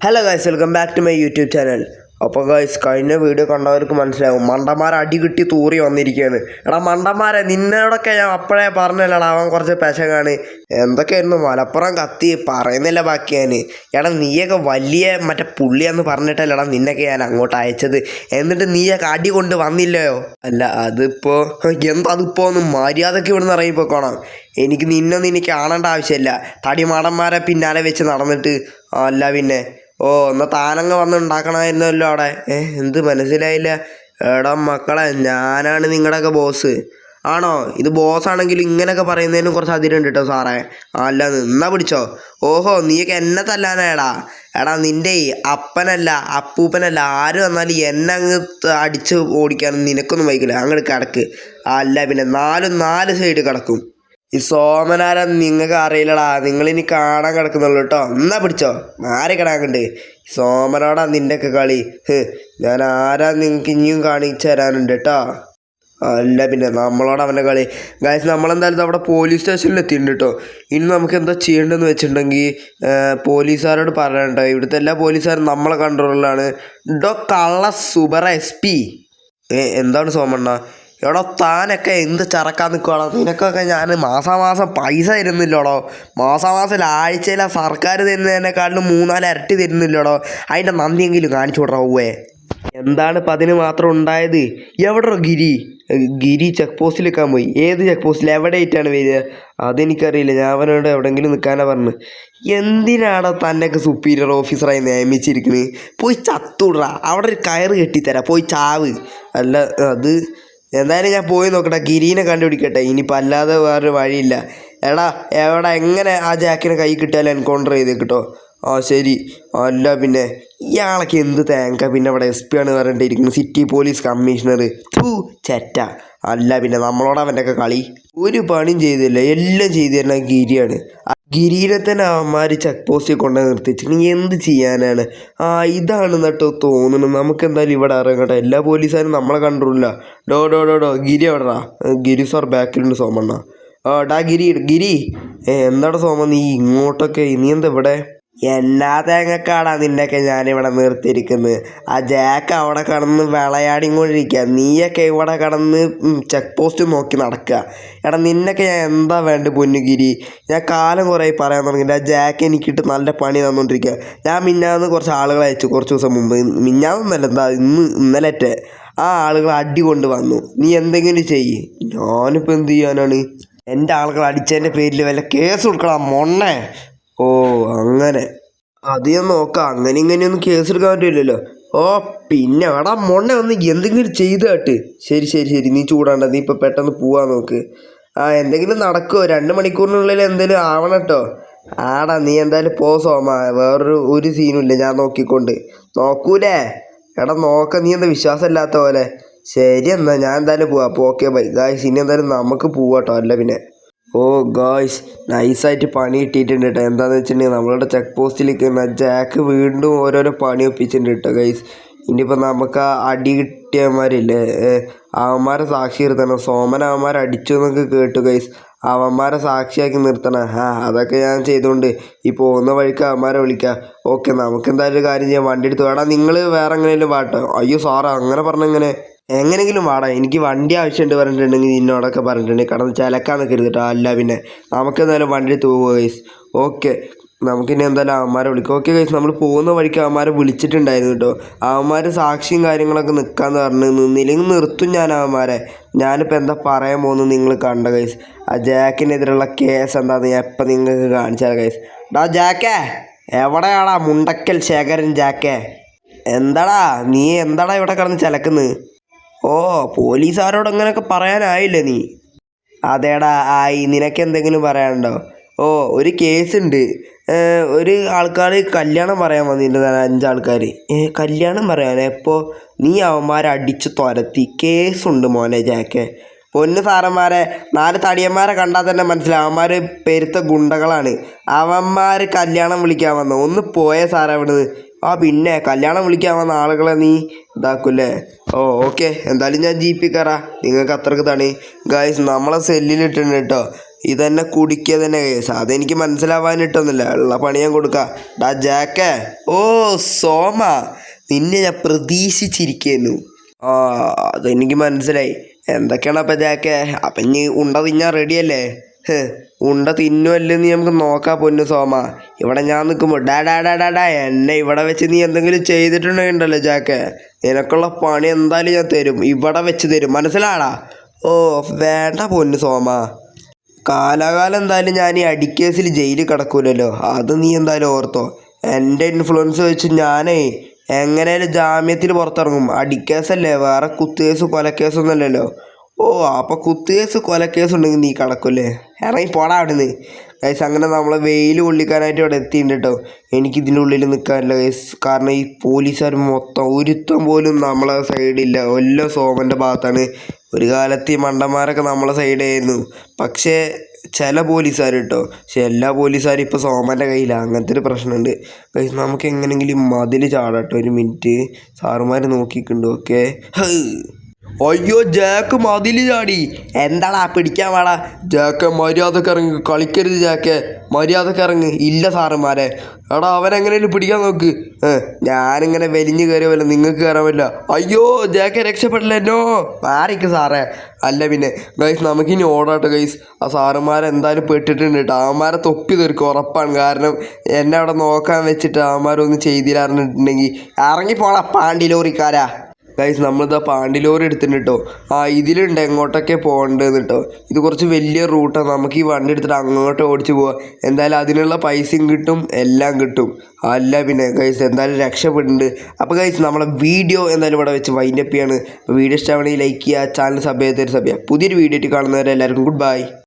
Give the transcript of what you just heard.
Hello guys welcome back to my YouTube channel അപ്പോൾ guys കഴിഞ്ഞ video കണ്ടവർക്ക് മനസ്സിലാവും. മണ്ടന്മാർ അടി കിട്ടി തൂറി വന്നിരിക്കുകയാണ്. എടാ മണ്ടന്മാരെ നിന്നോടൊക്കെ ഞാൻ അപ്പോഴേ പറഞ്ഞല്ലടാ അവൻ കുറച്ച് പെശകാണ്. എന്തൊക്കെയായിരുന്നു മലപ്പുറം കത്തി പറയുന്നില്ല ബാക്കി എടാ നീയൊക്കെ വലിയ മറ്റേ പുള്ളിയെന്ന് പറഞ്ഞിട്ടല്ലടാ നിന്നൊക്കെ ഞാൻ അങ്ങോട്ട് അയച്ചത്. എന്നിട്ട് നീയൊക്കെ അടി കൊണ്ട് വന്നില്ലയോ? അല്ല അതിപ്പോൾ എന്താ അതിപ്പോൾ ഒന്ന് മര്യാദയ്ക്ക് ഇവിടുന്ന് ഇറങ്ങിപ്പോക്കോണം എനിക്ക് നിന്നൊന്നും എനിക്ക് കാണേണ്ട ആവശ്യമില്ല. തടിമാടന്മാരെ പിന്നാലെ വെച്ച് നടന്നിട്ട്. അല്ല പിന്നെ ഓ എന്നാൽ താനങ്ങ് വന്ന് ഉണ്ടാക്കണമായിരുന്നല്ലോ അവിടെ. ഏ എന്ത് മനസ്സിലായില്ല. എടാ മക്കളെ ഞാനാണ് നിങ്ങളുടെയൊക്കെ ബോസ് ആണോ? ഇത് ബോസ് ആണെങ്കിൽ ഇങ്ങനെയൊക്കെ പറയുന്നതിനും കുറച്ച് അതിരുണ്ട് കേട്ടോ സാറേ. അല്ല നിന്നാ പിടിച്ചോ. ഓഹോ നീയൊക്കെ എന്നെ തല്ലാനാടാ എടാ നിന്റെ അപ്പനല്ല അപ്പൂപ്പനല്ല ആര് വന്നാലും എന്നെ അങ്ങ് അടിച്ച് ഓടിക്കാനും നിനക്കൊന്നും വൈകില്ല. അങ്ങോട്ട് കിടക്ക്. അല്ല പിന്നെ നാലും നാല് സൈഡ് കിടക്കും. ഈ സോമനാര നിങ്ങൾക്ക് അറിയില്ലടാ. നിങ്ങളിനി കാണാൻ കിടക്കുന്നുള്ളൂ കേട്ടോ എന്നാ പിടിച്ചോ? ആരെ കിടാക്കണ്ട് സോമനോടാ നിന്റെ ഒക്കെ കളി ഞാൻ ആരാ നിങ്ങൾക്ക് ഇനിയും കാണിച്ചു തരാനുണ്ട് കേട്ടോ അല്ല പിന്നെ നമ്മളോട് അവന്റെ കളി. ഗായ്സ് നമ്മളെന്തായാലും അവിടെ പോലീസ് സ്റ്റേഷനിൽ എത്തിയിട്ടുണ്ട് കേട്ടോ ഇനി നമുക്ക് എന്താ ചെയ്യേണ്ടതെന്ന് വെച്ചിട്ടുണ്ടെങ്കിൽ പോലീസുകാരോട് പറയണ്ട ഇവിടുത്തെ എല്ലാ പോലീസുകാരും നമ്മളെ കൺട്രോളിലാണ് ഡോ കള്ള സുബറ എസ് പി. എന്താണ് സോമണ്ണ? എടോ താനൊക്കെ എന്ത് ചറക്കാൻ നിൽക്കുവാണോ നിനക്കൊക്കെ ഞാൻ മാസാമാസം പൈസ തരുന്നില്ലടോ? മാസാമാസം ആഴ്ചയിലെ സർക്കാർ തരുന്നതിനേക്കാളും മൂന്നാൽ ഇരട്ടി തരുന്നില്ലടോ? അതിന്റെ നന്ദിയെങ്കിലും കാണിച്ചു വിടറോ എന്താണ് ഇപ്പം അതിന് മാത്രം ഉണ്ടായത്? എവിടെ ഗിരി? ഗിരി ചെക്ക് പോസ്റ്റിൽ നിൽക്കാൻ പോയി. ഏത് ചെക്ക് പോസ്റ്റിൽ എവിടെ ആയിട്ടാണ് വരിക? അതെനിക്കറിയില്ല. ഞാൻ അവനോട് എവിടെയെങ്കിലും നിൽക്കാനാ പറഞ്ഞു എന്തിനാടോ തന്നെയൊക്കെ സുപ്പീരിയർ ഓഫീസറായി നിയമിച്ചിരിക്കുന്നത് പോയി ചത്തുവിടറ. അവിടെ ഒരു കയറ് കെട്ടിത്തരാം. പോയി ചാവ്. അല്ല അത് എന്തായാലും ഞാൻ പോയി നോക്കട്ടെ. ഗിരീനെ കണ്ടുപിടിക്കട്ടെ. ഇനിയിപ്പോൾ അല്ലാതെ വേറൊരു വഴിയില്ല. എടാ എവിടെ എങ്ങനെ ആ ജാക്കിനെ കൈ കിട്ടിയാലും എൻകൗണ്ടർ ചെയ്ത് കിട്ടോ? ആ ശരി. അല്ല പിന്നെ ഇയാളൊക്കെ എന്ത് തേങ്ങ? പിന്നെ അവിടെ എസ് പി ആണ് പറഞ്ഞിട്ടിരിക്കുന്നത്. സിറ്റി പോലീസ് കമ്മീഷണർ ഥൂ ചെറ്റ. അല്ല പിന്നെ നമ്മളോട് അവന്റെയൊക്കെ കളി. ഒരു പണിയും ചെയ്തില്ല. എല്ലാം ചെയ്തു തരുന്ന ഗിരിയാണ്. തന്നെ അവന്മാർ ചെക്ക് പോസ്റ്റിൽ കൊണ്ട് നിർത്തിച്ച്. നീ എന്ത് ചെയ്യാനാണ്? ആ ഇതാണ് നട്ടോ തോന്നുന്നു നമുക്ക് എന്തായാലും ഇവിടെ ഇറങ്ങട്ടെ. എല്ലാ പോലീസുകാരും നമ്മളെ കണ്ടറില്ല ഡോ ഡോ ഡോ ഡോ ഗിരി എവിടെടാ? ഗിരി സാർ ബാക്കിലുണ്ട് സോമണ്ണ. ആ ഡാ ഗിരി ഗിരി. എന്താടാ സോമ നീ ഇങ്ങോട്ടൊക്കെ നീ എന്താ ഇവിടെ? എന്നാ തേങ്ങക്കാടാ നിന്നെയൊക്കെ ഞാനിവിടെ നിർത്തിയിരിക്കുന്നത് ആ ജാക്ക് അവിടെ കടന്ന് വിളയാടിക്കൊണ്ടിരിക്കുക നീയൊക്കെ ഇവിടെ കടന്ന് ചെക്ക് പോസ്റ്റ് നോക്കി നടക്കുക. എടാ നിന്നൊക്കെ ഞാൻ എന്താ വേണ്ട പൊന്നുഗിരി? ഞാൻ കാലം കുറേ പറയാൻ തുടങ്ങിയിട്ട് ആ ജാക്ക് എനിക്കിട്ട് നല്ല പണി തന്നുകൊണ്ടിരിക്കുക ഞാൻ മിന്നാന്ന് കുറച്ച് ആളുകളെ അയച്ചു കുറച്ച് ദിവസം മുമ്പ്. മിന്നാന്നല്ല എന്താ ഇന്ന് ഇന്നലത്തെ ആ ആളുകൾ അടി കൊണ്ട് വന്നു. നീ എന്തെങ്കിലും ചെയ്യ്. ഞാനിപ്പോൾ എന്ത് ചെയ്യാനാണ്? എന്റെ ആളുകൾ അടിച്ചതിന്റെ പേരിൽ വല്ല കേസ് കൊടുക്കണം മൊണ്ണേ. ഓ അങ്ങനെ. ഞാൻ നോക്കാം അങ്ങനെ ഇങ്ങനെയൊന്നും കേസ് എടുക്കാൻ പറ്റില്ലല്ലോ. ഓ പിന്നെ എടാ മൊണ്ണ ഒന്ന് എന്തെങ്കിലും ചെയ്ത് ശരി ശരി ശരി നീ ചൂടാണ്ട നീ ഇപ്പോൾ പെട്ടെന്ന് പോവാൻ നോക്ക്. ആ എന്തെങ്കിലും നടക്കുമോ രണ്ട് മണിക്കൂറിനുള്ളിൽ എന്തെങ്കിലും ആവണം കേട്ടോ. ആടാ നീ എന്തായാലും പോ സോമ. വേറൊരു ഒരു സീനും ഇല്ല ഞാൻ നോക്കിക്കൊണ്ട്. നോക്കൂലേ? എടാ നോക്ക നീ എന്താ വിശ്വാസമില്ലാത്ത പോലെ. ശരി എന്നാ ഞാൻ എന്തായാലും പോവാം. അപ്പോൾ ഓക്കെ ബൈ ഗായ്സ് ഇനി എന്തായാലും നമുക്ക് പോവാട്ടോ അല്ല പിന്നെ. ഓ ഗായ്സ് നൈസായിട്ട് പണി കിട്ടിയിട്ടുണ്ട് കേട്ടോ എന്താണെന്ന് വെച്ചിട്ടുണ്ടെങ്കിൽ നമ്മളുടെ ചെക്ക് പോസ്റ്റിൽ നിൽക്കുന്ന ജാക്ക് വീണ്ടും ഓരോരോ പണി ഒപ്പിച്ചിട്ടുണ്ട് കേട്ടോ ഗൈസ് ഇനിയിപ്പോൾ നമുക്ക് ആ അടി കിട്ടിയവന്മാരില്ലേ അവന്മാരെ സാക്ഷി നിർത്തണം. സോമൻ അവന്മാരെ അടിച്ചു എന്നൊക്കെ കേട്ടു ഗൈസ് അവന്മാരെ സാക്ഷിയാക്കി നിർത്തണം. ആ അതൊക്കെ ഞാൻ ചെയ്തുകൊണ്ട് ഈ പോകുന്ന വഴിക്ക് അവന്മാരെ വിളിക്കാം. ഓക്കെ നമുക്ക് എന്തായാലും കാര്യം ചെയ്യാം. വണ്ടി എടുത്ത് വേടാ. നിങ്ങൾ വേറെ എങ്ങനെയും വാട്ടോ അയ്യോ സാറേ അങ്ങനെ പറഞ്ഞെങ്ങനെ? എങ്ങനെയെങ്കിലും വാടാ. എനിക്ക് വണ്ടി ആവശ്യമുണ്ട് പറഞ്ഞിട്ടുണ്ടെങ്കിൽ നിന്നോടൊക്കെ പറഞ്ഞിട്ടുണ്ടെങ്കിൽ കടന്ന് ചിലക്കാൻ നിൽക്കരുത് കേട്ടോ അല്ല പിന്നെ നമുക്ക് എന്തായാലും വണ്ടി പോവുക ഗൈസ് ഓക്കെ നമുക്ക് ഇനി എന്തായാലും അവന്മാരെ വിളിക്കും. ഓക്കെ ഗൈസ് നമ്മൾ പോകുന്ന വഴിക്ക് അവന്മാരെ വിളിച്ചിട്ടുണ്ടായിരുന്നു കേട്ടോ അവന്മാർ സാക്ഷിയും കാര്യങ്ങളൊക്കെ നിൽക്കാന്ന് പറഞ്ഞ് നിന്നില്ലെങ്കിൽ നിർത്തും ഞാൻ അവന്മാരെ. ഞാനിപ്പോൾ എന്താ പറയാൻ പോകുന്നത് നിങ്ങൾ കണ്ട ഗൈസ് ആ ജാക്കിനെതിരെയുള്ള കേസ് എന്താണെന്ന് ഞാൻ എപ്പം നിങ്ങൾക്ക് കാണിച്ചാൽ ഗൈസ് ഡാ ജാക്കേ എവിടെയാടാ മുണ്ടക്കൽ ശേഖരൻ ജാക്കേ? എന്താടാ നീ എന്താടാ ഇവിടെ കിടന്ന് ചിലക്കുന്നത് ഓ പോലീസുകാരോട് അങ്ങനെയൊക്കെ പറയാനായില്ലേ നീ? അതേടാ ആയി നിനക്കെന്തെങ്കിലും പറയാനുണ്ടോ? ഓ ഒരു കേസുണ്ട്. ഒരു ആൾക്കാർ കല്യാണം പറയാൻ വന്നിട്ടുണ്ട് അഞ്ചാൾക്കാർ കല്യാണം പറയാൻ എപ്പോൾ നീ അവന്മാരെ അടിച്ച് തുരത്തി. കേസുണ്ട് മോനെ ജാക്കെ. പൊന്ന് സാറന്മാരെ നാല് തടിയന്മാരെ കണ്ടാൽ തന്നെ മനസ്സിലാവും. അവന്മാർ പെരുത്ത ഗുണ്ടകളാണ്. അവന്മാർ കല്യാണം വിളിക്കാൻ വന്നു. ഒന്ന് പോയ സാറേ അവിടുന്ന്. ആ പിന്നെ കല്യാണം വിളിക്കാൻ വന്ന ആളുകളെ നീ ഇതാക്കൂല്ലേ? ഓ ഓക്കെ. എന്തായാലും ഞാൻ ജി പി കയറാം നിങ്ങൾക്ക് അത്രയ്ക്ക് തണി. ഗായ്സ് നമ്മളെ സെല്ലിലിട്ടുണ്ട് കേട്ടോ. ഇതെന്നെ കുടിക്കുക തന്നെ കേസ് അതെനിക്ക് മനസ്സിലാവാനിട്ടൊന്നുമില്ല. ഉള്ള പണി ഞാൻ കൊടുക്കാം. ഡാ ജാക്കേ. ഓ സോമ. നിന്നെ ഞാൻ പ്രതീക്ഷിച്ചിരിക്കുന്നു. ആ അതെനിക്ക് മനസ്സിലായി. എന്തൊക്കെയാണ് അപ്പം ജാക്കേ? അപ്പം ഇനി ഉണ്ട തിന്നാൻ റെഡിയല്ലേ ഉണ്ട തിന്നുമല്ലെന്ന് നമുക്ക് നോക്കാം പൊന്നു സോമ. ഇവിടെ ഞാൻ നിൽക്കുമ്പോൾ ഡാ ഡാ ഡാ ഡാ ഡാ എന്നെ ഇവിടെ വെച്ച് നീ എന്തെങ്കിലും ചെയ്തിട്ടുണ്ടെങ്കിണ്ടല്ലോ ജാക്ക് നിനക്കുള്ള പണി എന്തായാലും ഞാൻ തരും ഇവിടെ വെച്ച് തരും. മനസ്സിലാടാ ഓ വേണ്ട പൊന്നു സോമ. കാലാകാലം എന്തായാലും ഞാൻ ഈ അടിക്കേസിൽ ജയിലിൽ കിടക്കൂലല്ലോ. അത് നീ എന്തായാലും ഓർത്തോ. എന്റെ ഇൻഫ്ലുവൻസ് വെച്ച് ഞാനേ എങ്ങനെയാലും ജാമ്യത്തിൽ പുറത്തിറങ്ങും. അടിക്കേസല്ലേ വേറെ കുത്തുകേസ് കൊലക്കേസൊന്നും അല്ലല്ലോ ഓ അപ്പോൾ കുത്തുകേസ് കൊലക്കേസ് ഉണ്ടെങ്കിൽ നീ കിടക്കൂലേ? ഇറങ്ങി പോടാ അവിടുന്ന്. ഗൈസ് അങ്ങനെ നമ്മളെ വെയിൽ കൊള്ളിക്കാനായിട്ട് ഇവിടെ എത്തിയിട്ടുണ്ട് കേട്ടോ എനിക്ക് ഇതിന്റെ ഉള്ളിൽ നിൽക്കാനില്ല ഗൈസ് കാരണം ഈ പോലീസുകാർ മൊത്തം ഒരുത്തം പോലും നമ്മളെ സൈഡില്ല എല്ലാം സോമന്റെ ഭാഗത്താണ്. ഒരു കാലത്ത് ഈ മണ്ടന്മാരൊക്കെ നമ്മളെ സൈഡായിരുന്നു പക്ഷേ ചില പോലീസുകാർ കേട്ടോ പക്ഷെ എല്ലാ പോലീസുകാരും ഇപ്പോൾ സോമന്റെ കയ്യിലാണ് അങ്ങനത്തെ ഒരു പ്രശ്നമുണ്ട് ഗൈസ് നമുക്ക് എങ്ങനെയെങ്കിലും മതിൽ ചാടാം കേട്ടോ ഒരു മിനിറ്റ് സാറുമാർ നോക്കിക്കുണ്ട് ഓക്കെ അയ്യോ ജാക്ക് മതിൽ ചാടി. എന്താടാ പിടിക്കാൻ വേടാ. ജാക്ക് മര്യാദയ്ക്ക് ഇറങ്ങി. കളിക്കരുത് ജാക്ക്. മര്യാദയ്ക്ക് ഇറങ്ങ്. ഇല്ല സാറന്മാരെ. എടാ അവൻ എങ്ങനെയും പിടിക്കാൻ നോക്ക്. ഞാനിങ്ങനെ വലിഞ്ഞു കയറിയല്ല നിങ്ങൾക്ക് കയറാൻ പറ്റില്ല അയ്യോ ജാക്കെ രക്ഷപ്പെടില്ല എന്നോ? മാറിക്ക് സാറേ. അല്ല പിന്നെ ഗൈസ് നമുക്കിനി ഓടാട്ടോ ഗൈസ് ആ സാറുമാരെ എന്തായാലും പെട്ടിട്ടുണ്ട് കേട്ടോ അവന്മാരെ തൊപ്പി തീർക്കും ഉറപ്പാണ്. കാരണം എന്നെ അവിടെ നോക്കാൻ വെച്ചിട്ട് അവന്മാരൊന്നും ചെയ്തില്ലായിരുന്നിട്ടുണ്ടെങ്കിൽ ഇറങ്ങിപ്പോടാ പാണ്ടി ലോറിക്കാരാ. ഗൈസ് നമ്മളിതാ പാണ്ടിലോറി എടുത്തിട്ടുണ്ട് കേട്ടോ ആ ഇതിലുണ്ട് എങ്ങോട്ടൊക്കെ പോകേണ്ടതെന്ന് കേട്ടോ ഇത് കുറച്ച് വലിയ റൂട്ടാണ് നമുക്ക് ഈ വണ്ടി എടുത്തിട്ട് അങ്ങോട്ട് ഓടിച്ച് പോവാം. എന്തായാലും അതിനുള്ള പൈസയും കിട്ടും എല്ലാം കിട്ടും. അല്ല പിന്നെ ഗൈസ് എന്തായാലും രക്ഷപ്പെടുന്നുണ്ട്. അപ്പോൾ ഗൈസ് നമ്മളെ വീഡിയോ എന്തായാലും ഇവിടെ വെച്ച് വൈൻഡപ്പ് ചെയ്യാണ്. വീഡിയോ ഇഷ്ടമാണെങ്കിൽ ലൈക്ക് ചെയ്യുക ചാനൽ സബ് ചെയ്തൊരു സബ് ചെയ്യുക. പുതിയൊരു വീഡിയോ ആയിട്ട് കാണുന്നവരെ എല്ലാവർക്കും ഗുഡ് ബൈ